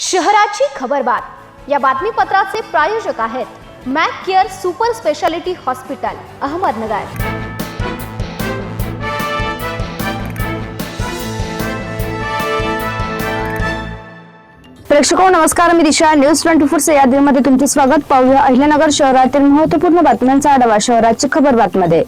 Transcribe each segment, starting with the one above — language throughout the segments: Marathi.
शहराची खबरबात या बातमीपत्राचे प्रायोजक आहेत Mac Care super speciality hospital Ahmednagar. प्रेक्षको नमस्कार. मी दिशा. न्यूज ट्वेंटी फोर यादीमध्ये तुमचे स्वागत. पाहूया अहिल्यानगर शहरातील महत्त्वपूर्ण बातम्यांचा आढावा शहराची खबर बातमध्ये.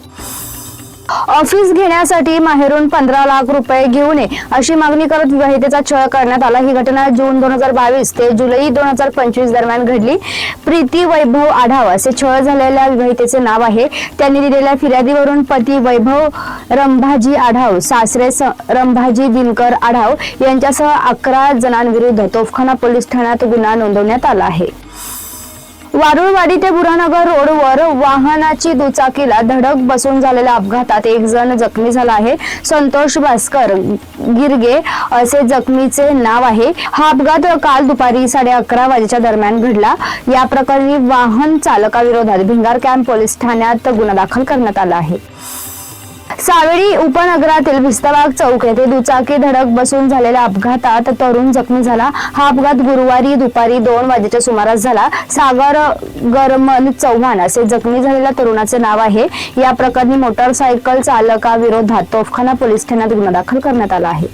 ऑफिस घेण्यासाठी माहेरून पंधरा लाख रुपये घेऊ नये अशी मागणी करत विवाहितेचा छळ करण्यात आला. ही घटना जून दोन हजार बावीस ते जुलै दोन हजार पंचवीस दरम्यान घडली. प्रीती वैभव आढाव असे छळ झालेल्या विवाहितेचे नाव आहे. त्यांनी दिलेल्या फिर्यादीवरून पती वैभव रंभाजी आढाव सासरे स- रंभाजी दिनकर आढाव यांच्यासह अकरा जणांविरुद्ध तोफखाना पोलीस ठाण्यात गुन्हा नोंदवण्यात आला आहे. वारुळवाडी ते बुरानगर रोडवर वाहनाची दुचाकीला धडक बसून झालेल्या अपघातात एक जण जखमी झाला आहे. संतोष भास्कर गिरगे असे जखमीचे नाव आहे. हा अपघात काल दुपारी साडे अकरा वाजेच्या दरम्यान घडला. या प्रकरणी वाहन चालकाविरोधात भिंगार कॅम्प पोलीस ठाण्यात गुन्हा दाखल करण्यात आला आहे. सावेडी उपनगरातील भिस्तबाग चौक येथे दुचाकी धडक बसून झालेल्या अपघातात तरुण जखमी झाला. हा अपघात गुरुवारी दुपारी दोन वाजेच्या सुमारास झाला. सागर गरमन चव्हाण असे जखमी झालेल्या तरुणाचे नाव आहे. या प्रकरणी मोटारसायकल चालकाविरोधात तोफखाना पोलीस ठाण्यात गुन्हा दाखल करण्यात आला आहे.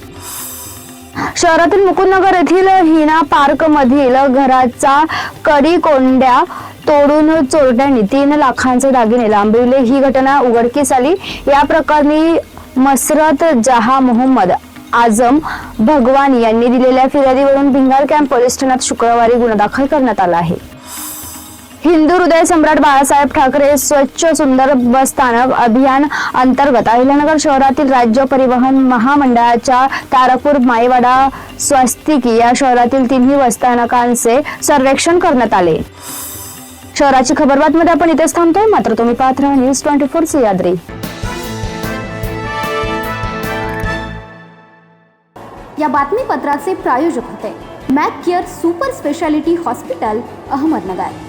शहरातील मुकुंदनगर येथील हिना पार्क मधील घराचा कडी कोंड्या तोडून चोरट्यांनी तीन लाखांचे दागिने लांबविले. ही घटना उघडकीस आली. या प्रकरणी मसरत जहा मोहम्मद आझम भगवानी यांनी दिलेल्या फिर्यादीवरून भिंगार कॅम्प पोलीस ठाण्यात शुक्रवारी गुन्हा दाखल करण्यात आला आहे. हिंदू हृदय सम्राट बाळासाहेब ठाकरे स्वच्छ सुंदर बस स्थानक अभियान अंतर्गत अहिल्यानगर शहरातील राज्य परिवहन महामंडळाच्या तारापूर माईवाडा स्वस्तिकी या शहरातील तिन्ही बसस्थानकांचे सर्वेक्षण करण्यात आले. शहराची खबर बातमध्ये आपण इथेच थांबतोय. मात्र तुम्ही पाहत राहा न्यूज ट्वेंटी फोर सियाद्री या बातमीपत्राचे प्रायोजक होते. Mac Care super speciality hospital Ahmednagar.